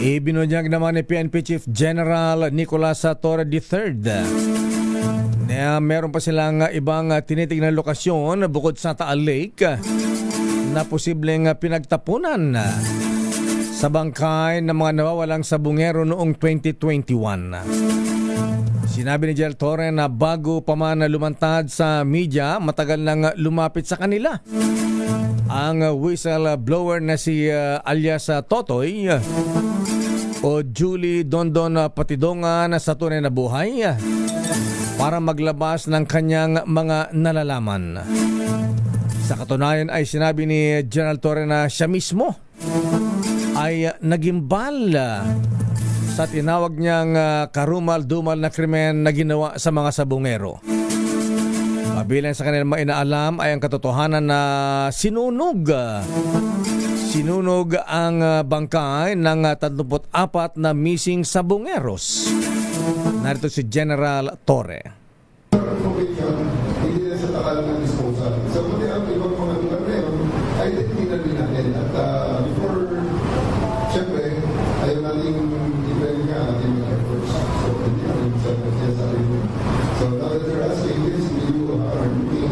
Ibinunyag naman ni PNP Chief General Nicolas Torre III na meron pa silang ibang tinitingnan lokasyon bukod sa Taal Lake na posibleng pinagtapunan sa bangkay ng mga nawawalang sabungero noong 2021. Sinabi ni General Torre na bago pa man lumantad sa media, matagal nang lumapit sa kanila ang whistleblower na si uh, alias uh, Totoy uh, o Julie Dondon uh, Patidongan sa tunay na buhay uh, para maglabas ng kanyang mga nalalaman. Sa katunayan ay sinabi ni General Torre na siya mismo ay uh, nagimbal sa tinawag niyang uh, karumal-dumal na krimen na ginawa sa mga sabungero. Kabilang sa kanilang mga inaalam ay ang katotohanan na sinunog. ah, Sinunog ang ah, bangkay ng ah, 34 na missing sabongeros. Narito si General Torre. Hallelujah.